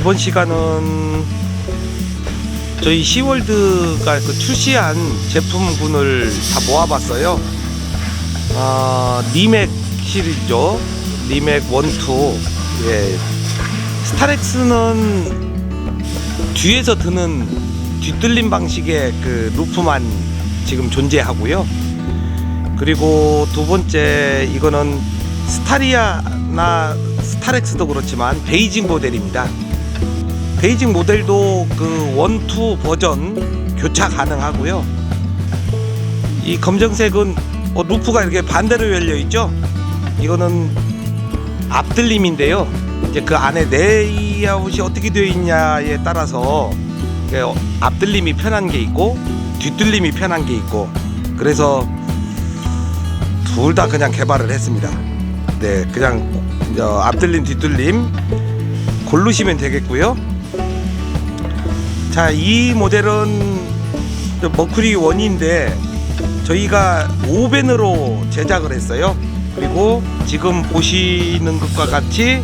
이번 시간은 저희 시월드가 그 출시한 제품군을 다 모아봤어요. 아, 리맥 시리즈죠. 리맥 1, 2. 예. 스타렉스는 뒤에서 드는 뒤뚫림 방식의 그 루프만 지금 존재하고요. 그리고 두 번째 이거는 스타리아나 스타렉스도 그렇지만 베이징 모델입니다. 베이징 모델도 그 원투 버전 교차 가능하고요. 이 검정색은 어, 루프가 이렇게 반대로 열려 있죠. 이거는 앞들림인데요. 이제 그 안에 레이아웃이 어떻게 되어 있냐에 따라서 그 앞들림이 편한 게 있고 뒷들림이 편한 게 있고 그래서 둘 다 그냥 개발을 했습니다. 네, 그냥 어, 앞들림 뒤들림 고르시면 되겠고요. 자, 이 모델은 저 머큐리 원인데 저희가 5벤으로 제작을 했어요. 그리고 지금 보시는 것과 같이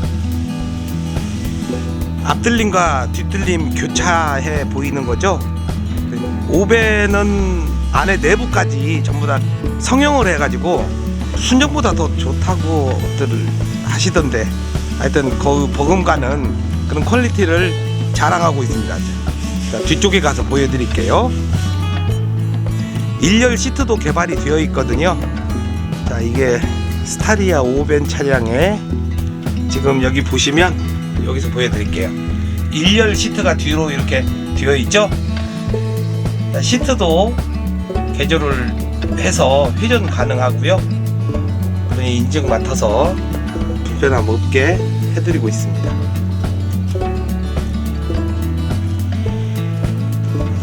앞들림과 뒷들림 교차해 보이는 거죠. 5벤은 안에 내부까지 전부 다 성형을 해가지고 순정보다 더 좋다고들 하시던데 하여튼 그 버금가는 그런 퀄리티를 자랑하고 있습니다. 자, 뒤쪽에 가서 보여드릴게요. 일열 시트도 개발이 되어 있거든요. 자, 이게 스타리아 5벤 차량에 지금 여기 보시면 여기서 보여드릴게요. 일열 시트가 뒤로 이렇게 되어 있죠. 자, 시트도 개조를 해서 회전 가능하고요. 인증 맡아서 불편함 없게 해드리고 있습니다.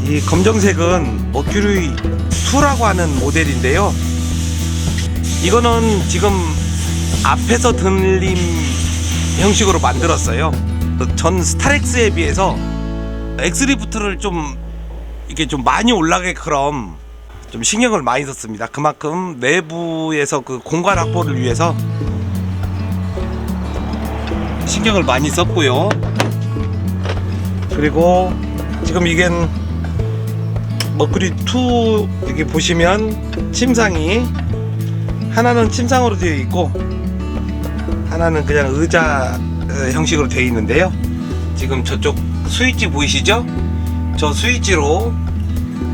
이 검정색은 머큐리 2라고 하는 모델인데요. 이거는 지금 앞에서 들림 형식으로 만들었어요. 전 스타렉스에 비해서 엑스리프트를 좀 이게 좀 많이 올라게끔 좀 신경을 많이 썼습니다. 그만큼 내부에서 그 공간 확보를 위해서 신경을 많이 썼고요. 그리고 지금 이겐 머큐리 2 여기 보시면 침상이 하나는 침상으로 되어 있고 하나는 그냥 의자 어, 형식으로 되어 있는데요. 지금 저쪽 스위치 보이시죠? 저 스위치로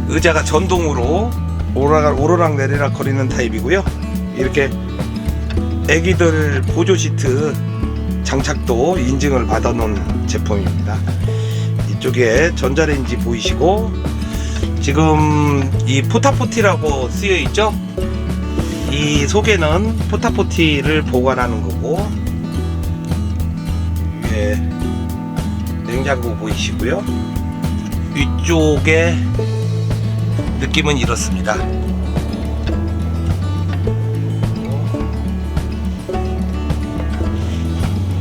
의자가 전동으로 오르락, 오르락 내리락 거리는 타입이고요. 이렇게 애기들 보조 시트 장착도 인증을 받아 놓은 제품입니다. 이쪽에 전자레인지 보이시고 지금 이 포타포티라고 쓰여 있죠? 이 속에는 포타포티를 보관하는 거고 위에 냉장고 보이시고요. 위쪽에 느낌은 이렇습니다.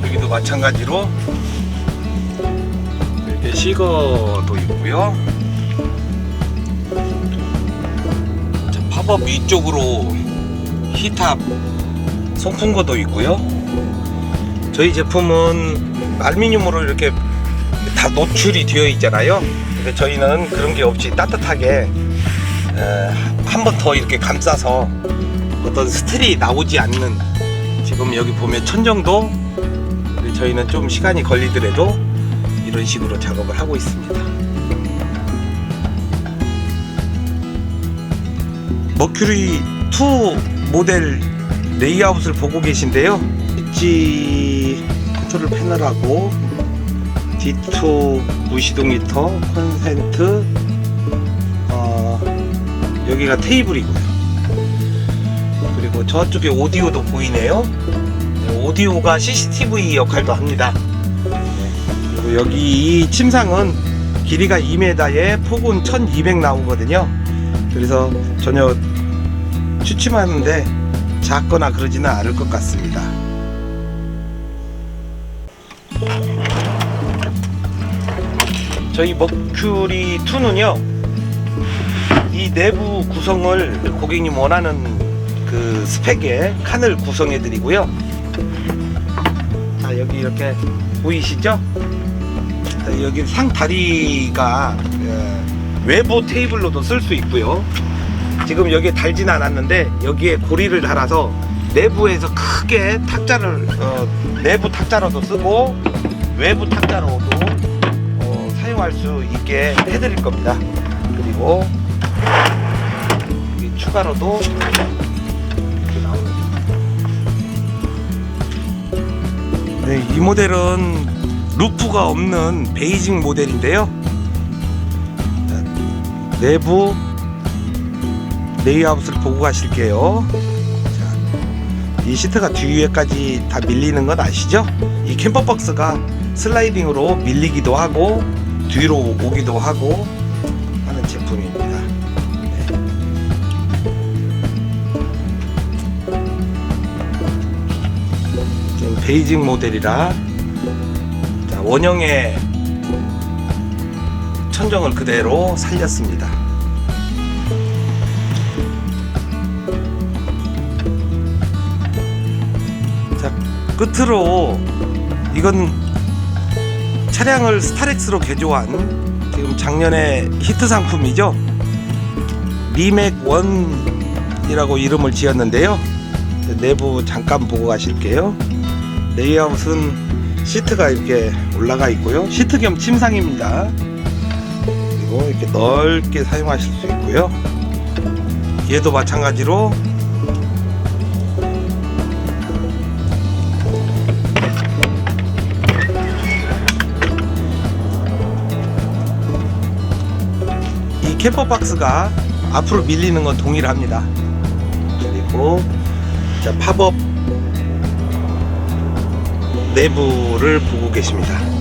여기도 마찬가지로 이렇게 시거도 있고요. 팝업 위쪽으로 히탑 송풍구도 있고요. 저희 제품은 알루미늄으로 이렇게 다 노출이 되어 있잖아요. 근데 저희는 그런 게 없이 따뜻하게 한 번 더 이렇게 감싸서 어떤 스틸이 나오지 않는 지금 여기 보면 천정도 저희는 좀 시간이 걸리더라도 이런 식으로 작업을 하고 있습니다. 머큐리 2 모델 레이아웃을 보고 계신데요. 엣지 컨트롤 패널하고 D2 무시동 히터 콘센트 어, 여기가 테이블이고요. 그리고 저쪽에 오디오도 보이네요. 네, 오디오가 CCTV 역할도 합니다. 네, 그리고 여기 이 침상은 길이가 2m에 폭은 1200 나오거든요. 그래서 전혀 추침하는데 작거나 그러지는 않을 것 같습니다. 저희 머큐리 2는요 이 내부 구성을 고객님 원하는 그 스펙의 칸을 구성해 드리고요 자 여기 이렇게 보이시죠 자, 여기 상 다리가 예, 외부 테이블로도 쓸 수 있고요. 지금 여기에 달진 않았는데 여기에 고리를 달아서 내부에서 크게 탁자를 어, 내부 탁자로도 쓰고 외부 탁자로도 어, 사용할 수 있게 해드릴 겁니다. 그리고 추가로도 이렇게 나오는 네, 이 모델은 루프가 없는 베이징 모델인데요. 자, 내부 레이아웃을 보고 가실게요. 자, 이 시트가 뒤에까지 다 밀리는 건 아시죠? 이 캠퍼박스가 슬라이딩으로 밀리기도 하고 뒤로 오기도 하고 하는 제품입니다. 네. 지금 베이징 모델이라 자, 원형의 천정을 그대로 살렸습니다. 자, 끝으로 이건 차량을 스타렉스로 개조한 지금 작년에 히트 상품이죠. 리맥 원이라고 이름을 지었는데요. 내부 잠깐 보고 가실게요. 레이아웃은 시트가 이렇게 올라가 있고요. 시트 겸 침상입니다. 그리고 이렇게 넓게 사용하실 수 있고요. 얘도 마찬가지로 이 캠퍼 박스가 앞으로 밀리는 건 동일합니다. 그리고 자 팝업 내부를 보고 계십니다.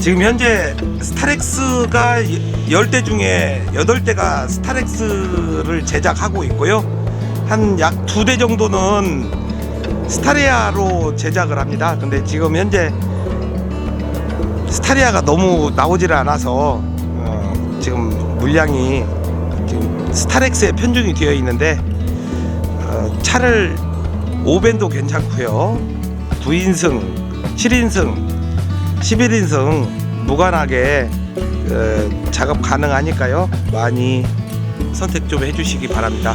지금 현재 스타렉스가 10대 중에 8대가 스타렉스를 제작하고 있고요. 한 약 두 대 정도는 스타리아로 제작을 합니다. 근데 지금 현재 스타리아가 너무 나오질 않아서 어, 지금 물량이 지금 스타렉스에 편중이 되어 있는데 어, 차를 5밴도 괜찮고요 9인승 7인승 11인승 무관하게 어, 작업 가능하니까요. 많이 선택 좀 해주시기 바랍니다